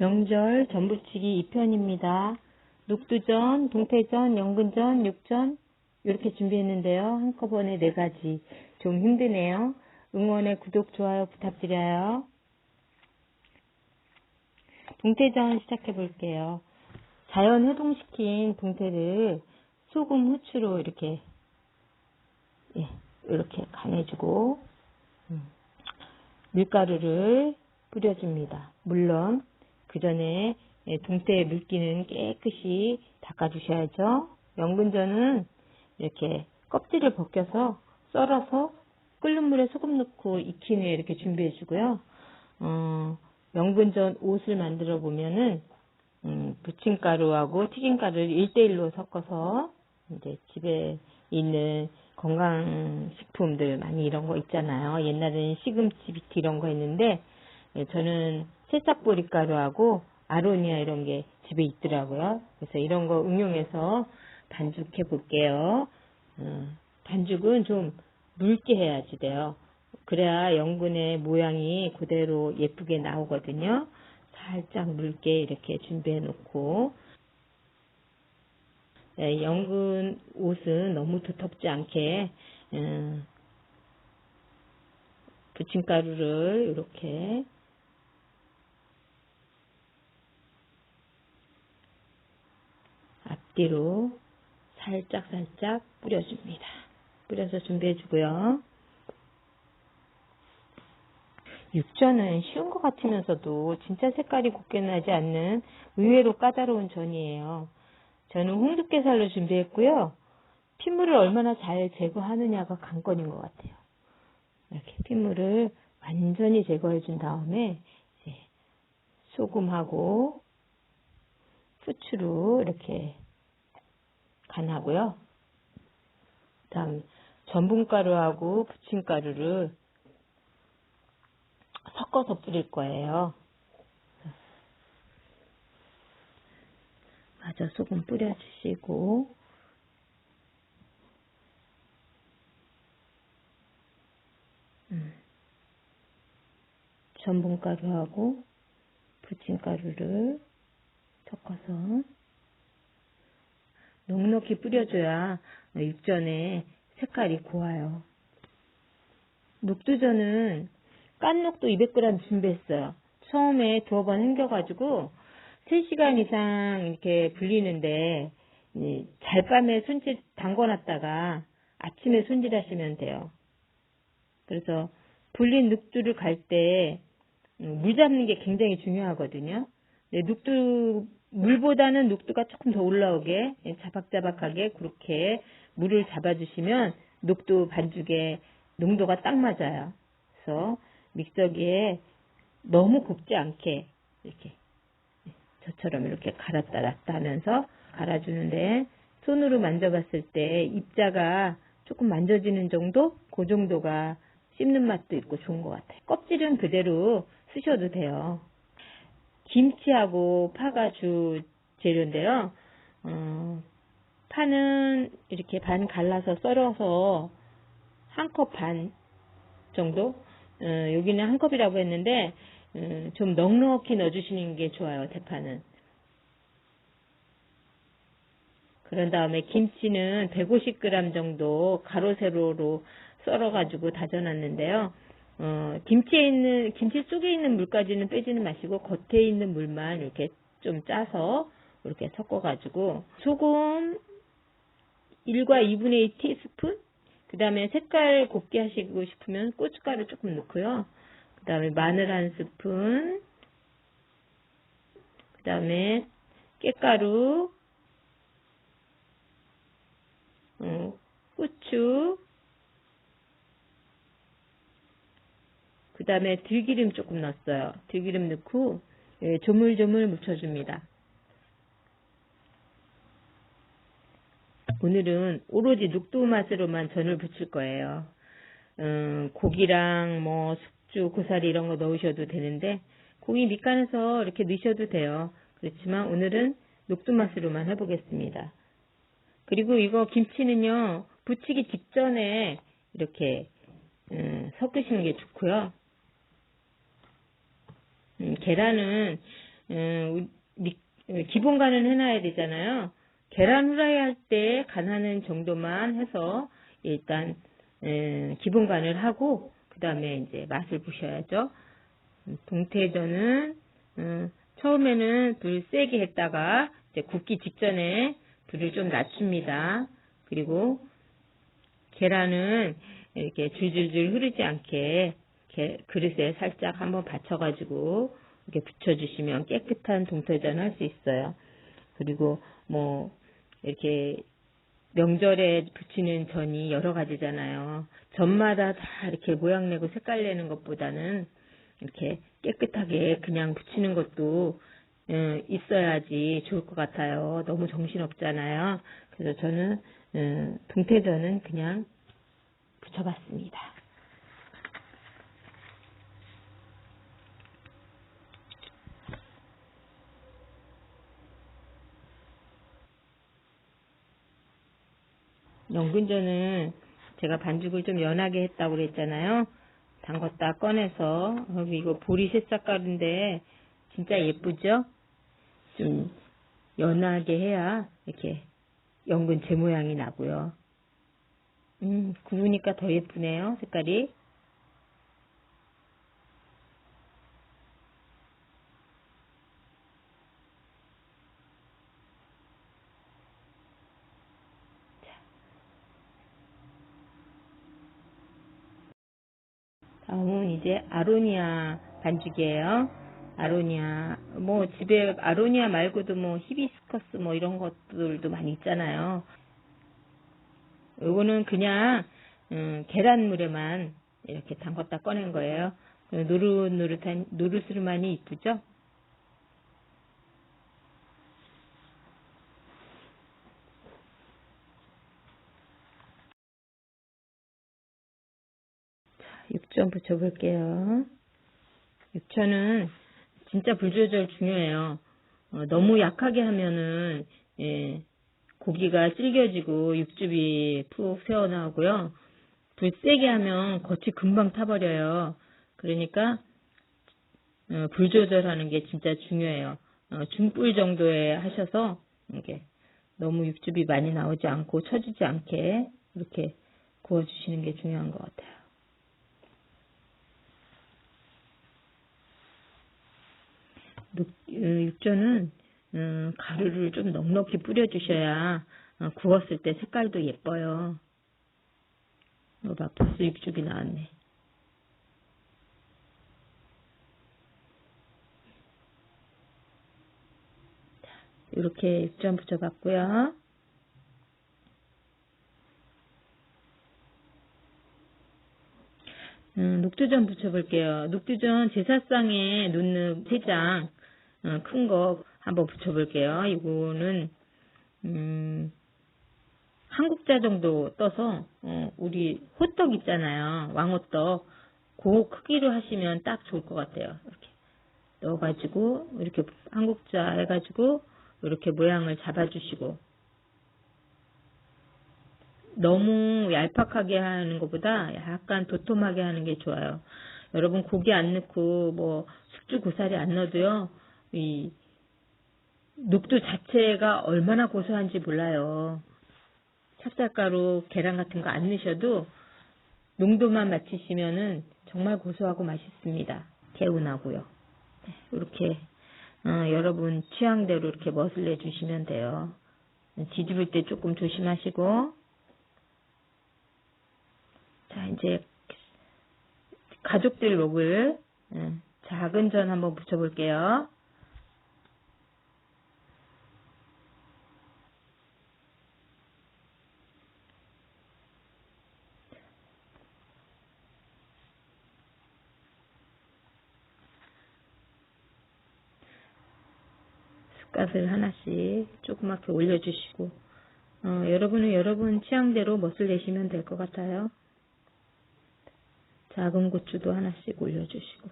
명절 전부치기 2편입니다. 녹두전, 동태전, 연근전, 육전 이렇게 준비했는데요. 한꺼번에 네 가지. 좀 힘드네요. 응원의 구독, 좋아요 부탁드려요. 동태전 시작해 볼게요. 자연 해동시킨 동태를 소금, 후추로 이렇게 예, 이렇게 간해주고 음, 밀가루를 뿌려줍니다. 물론 그 전에 예, 동태의 물기는 깨끗이 닦아주셔야죠. 연근전은 이렇게 껍질을 벗겨서 썰어서 끓는 물에 소금 넣고 익힌 후에 이렇게 준비해 주고요. 어, 연근전 옷을 만들어 보면은 음, 부침가루하고 튀김가루를 1대1로 섞어서 이제 집에 있는 건강식품들 많이 이런 거 있잖아요. 옛날에는 시금치 비트 이런 거 했는데 예, 저는 새싹보리 가루하고 아로니아 이런 게 집에 있더라고요. 그래서 이런 거 응용해서 반죽해 볼게요. 어, 반죽은 좀 묽게 해야지 돼요. 그래야 연근의 모양이 그대로 예쁘게 나오거든요. 살짝 묽게 이렇게 준비해 놓고 네, 연근 옷은 너무 두텁지 않게 음, 부침가루를 이렇게 앞뒤로 살짝 살짝 뿌려줍니다. 뿌려서 준비해 주고요. 육전은 쉬운 것 같으면서도 진짜 색깔이 곱게 나지 않는 의외로 까다로운 전이에요. 저는 홍두깨살로 준비했고요. 핏물을 얼마나 잘 제거하느냐가 관건인 것 같아요. 이렇게 핏물을 완전히 제거해 준 다음에 소금하고 후추로 이렇게 간하고요. 다음 전분가루하고 부침가루를 섞어서 뿌릴 거예요. 마저 소금 뿌려주시고 음. 전분가루하고 부침가루를 섞어서 넉넉히 뿌려줘야 육전에 색깔이 고와요. 녹두전은 깐 녹두 200g 준비했어요. 처음에 두어 번 헹겨가지고 3시간 이상 이렇게 불리는데 잘밤에 손질 담궈놨다가 아침에 손질하시면 돼요. 그래서 불린 녹두를 갈 때 물 잡는 게 굉장히 중요하거든요. 녹두 물보다는 녹두가 조금 더 올라오게 자박자박하게 그렇게 물을 잡아주시면 녹두 반죽의 농도가 딱 맞아요. 그래서 믹서기에 너무 곱지 않게 이렇게 저처럼 이렇게 갈았다 놨다 하면서 갈아주는데 손으로 만져봤을 때 입자가 조금 만져지는 정도? 그 정도가 씹는 맛도 있고 좋은 것 같아요. 껍질은 그대로 쓰셔도 돼요. 김치하고 파가 주 재료인데요. 어, 파는 이렇게 반 갈라서 썰어서 한 컵 반 정도. 어, 여기는 한 컵이라고 했는데 어, 좀 넉넉히 넣어주시는 게 좋아요. 대파는. 그런 다음에 김치는 150g 정도 가로 세로로 썰어가지고 다져놨는데요. 어, 김치에 있는, 김치 속에 있는 물까지는 빼지는 마시고 겉에 있는 물만 이렇게 좀 짜서 이렇게 섞어가지고 소금 1과 2분의 2 티스푼? 그 다음에 색깔 곱게 하시고 싶으면 고춧가루 조금 넣고요. 그 다음에 마늘 한 스푼. 그 다음에 깨가루. 어, 후추 그 다음에 들기름 조금 넣었어요. 들기름 넣고 예, 조물조물 묻혀줍니다. 오늘은 오로지 녹두 맛으로만 전을 부칠 거예요. 음, 고기랑 뭐 숙주, 고사리 이런 거 넣으셔도 되는데 고기 밑간에서 이렇게 넣으셔도 돼요. 그렇지만 오늘은 녹두 맛으로만 해보겠습니다. 그리고 이거 김치는요 부치기 직전에 이렇게 음, 섞으시는 게 좋고요. 음, 계란은 음, 미- 기본 간은 해놔야 되잖아요. 계란 후라이 할 때 간하는 정도만 해서 일단 음, 기본 간을 하고 그 다음에 이제 맛을 보셔야죠. 음, 동태전은 음, 처음에는 불 세게 했다가 이제 굽기 직전에 불을 좀 낮춥니다. 그리고 계란은 이렇게 줄줄줄 흐르지 않게 이렇게 그릇에 살짝 한번 받쳐가지고 이렇게 붙여주시면 깨끗한 동태전 할 수 있어요. 그리고 뭐 이렇게 명절에 붙이는 전이 여러 가지잖아요. 전마다 다 이렇게 모양 내고 색깔 내는 것보다는 이렇게 깨끗하게 그냥 붙이는 것도 어, 있어야지 좋을 것 같아요. 너무 정신 없잖아요. 그래서 저는 어, 동태전은 그냥 붙여봤습니다. 연근전은 제가 반죽을 좀 연하게 했다고 그랬잖아요. 담궜다 꺼내서 여기 이거 보리 새싹가루인데 진짜 예쁘죠? 좀 연하게 해야 이렇게 연근 제 모양이 나고요. 음, 구우니까 더 예쁘네요, 색깔이. 다음은 이제 아로니아 반죽이에요. 아로니아 뭐 집에 아로니아 말고도 뭐 히비스커스 뭐 이런 것들도 많이 있잖아요. 요거는 그냥 음, 계란물에만 이렇게 담갔다 꺼낸 거예요. 노릇노릇한 노릇스름하니 이쁘죠? 육전 붙여볼게요. 육전은 진짜 불 조절 중요해요. 어, 너무 약하게 하면은 예, 고기가 질겨지고 육즙이 푹 새어나오고요. 불 세게 하면 겉이 금방 타버려요. 그러니까 어, 불 조절하는 게 진짜 중요해요. 어, 중불 정도에 하셔서 이게 너무 육즙이 많이 나오지 않고 처지지 않게 이렇게 구워주시는 게 중요한 것 같아요. 육전은 음, 가루를 좀 넉넉히 뿌려주셔야 어, 구웠을 때 색깔도 예뻐요. 봐, 벌써 육즙이 나왔네. 이렇게 육전 붙여봤고요. 음, 녹두전 붙여볼게요. 녹두전 제사상에 놓는 세장 어, 큰 거 한번 붙여볼게요. 이거는 음, 한국자 정도 떠서 어, 우리 호떡 있잖아요. 왕호떡 그 크기로 하시면 딱 좋을 것 같아요. 이렇게 넣어가지고 이렇게 한국자 해가지고 이렇게 모양을 잡아주시고 너무 얄팍하게 하는 것보다 약간 도톰하게 하는 게 좋아요. 여러분 고기 안 넣고 뭐 숙주 고사리 안 넣어도요. 이 녹두 자체가 얼마나 고소한지 몰라요. 찹쌀가루, 계란 같은 거 안 넣으셔도 농도만 맞추시면은 정말 고소하고 맛있습니다. 개운하고요. 이렇게 어, 여러분 취향대로 이렇게 멋을 내주시면 돼요. 뒤집을 때 조금 조심하시고 자 이제 가족들 먹을 작은 전 한번 붙여볼게요. 숟가락을 하나씩 조그맣게 올려주시고 어, 여러분은 여러분 취향대로 멋을 내시면 될 것 같아요. 작은 고추도 하나씩 올려주시고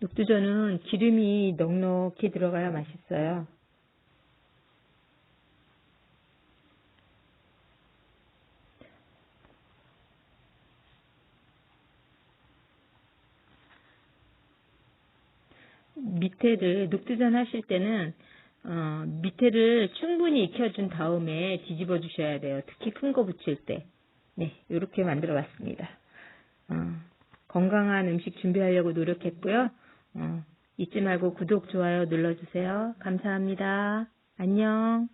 녹두전은 기름이 넉넉히 들어가야 맛있어요. 밑에를 녹두전 하실 때는 어, 밑에를 충분히 익혀준 다음에 뒤집어 주셔야 돼요. 특히 큰 거 붙일 때. 네, 이렇게 만들어 봤습니다. 어, 건강한 음식 준비하려고 노력했고요. 어, 잊지 말고 구독, 좋아요 눌러주세요. 감사합니다. 안녕.